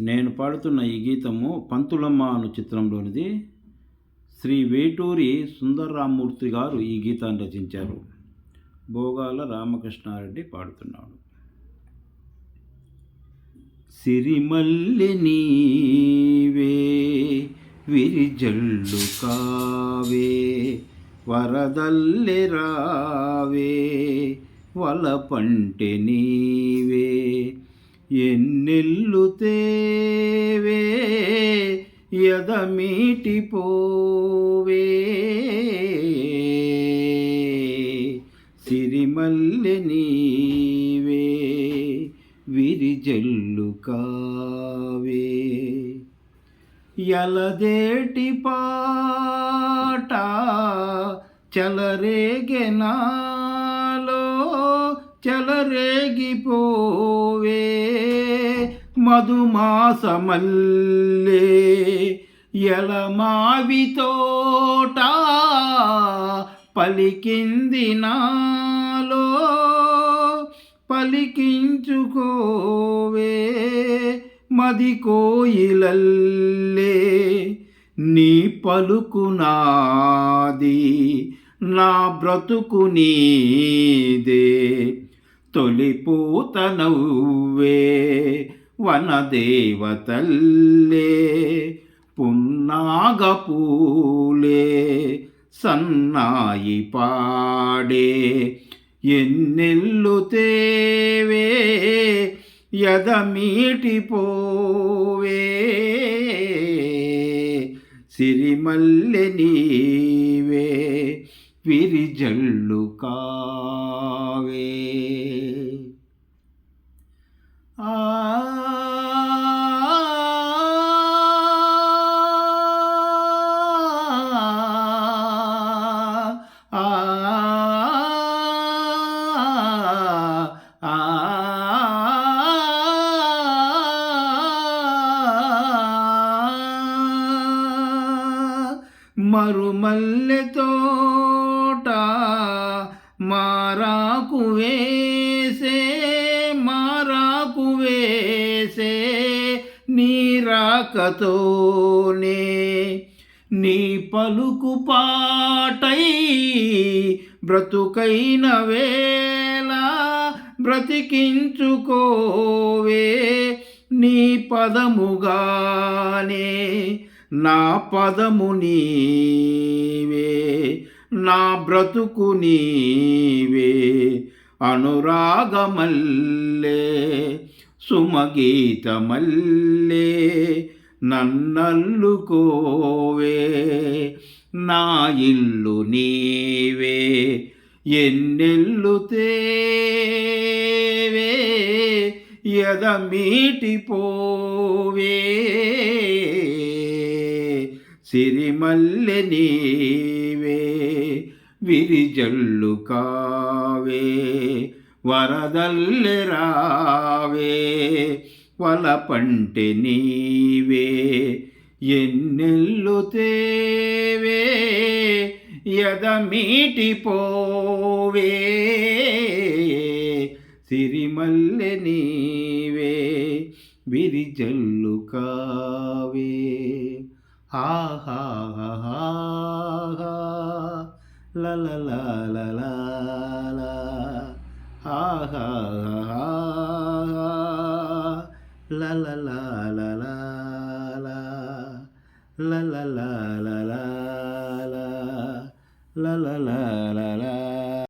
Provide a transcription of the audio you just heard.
నేను పాడుతున్న ఈ గీతము పంతులమ్మ అను చిత్రంలోనిది. శ్రీ వేటూరి సుందర్రామూర్తి గారు ఈ గీతాన్ని రచించారు. భోగాల రామకృష్ణారెడ్డి పాడుతున్నాడు. సిరిమల్లి నీవే విరిజల్లు కావే వరదల్లి రావే వలపంటె నీవే ఎన్నెల్లు తేవే ఎదమీటిపోవే సిరిమల్లె నీవే విరిజల్లు కావే. ఎలదేటి పాట చలరేగెనాలో చెలరేగిపోవే మధుమాసమల్లే. ఎలమావితోట పలికింది నాలో పలికించుకోవే మది కోయిలల్లే. నీ పలుకు నాది నా బ్రతుకు నీదే. తొలిపూత నవ్వే వనదేవతల్లే పున్నాగపూలే సన్నాయి పాడే ఎన్నెల్లు తేవే ఎదమీటిపోవే సిరిమల్లె నీవే విరిజల్లు కావే. మరుమల్లె తోట మారాకు వేసే మారాకు వేసే నీరాకతోనే నీ పలుకు పాటై బ్రతుకైన వే బ్రతికించుకోవే నీ పదముగానే. నా పదము నీవే నా బ్రతుకు నీవే. అనురాగమల్లే సుమగీతమల్లే నన్నల్లుకోవే. నా ఇల్లు నీవే ఎన్నెల్లు తేవే ఎదమీటిపోవే. సిరిమల్లె నీవే విరిజల్లు కావే. వరదల్లె రావే వలపంటె నీవే. ఎన్నెల్లు తేవే ఎదమీటిపోవే సిరిమల్లె నీవే విరిజల్లు కావే ఆహా లల ఆహా la la la la.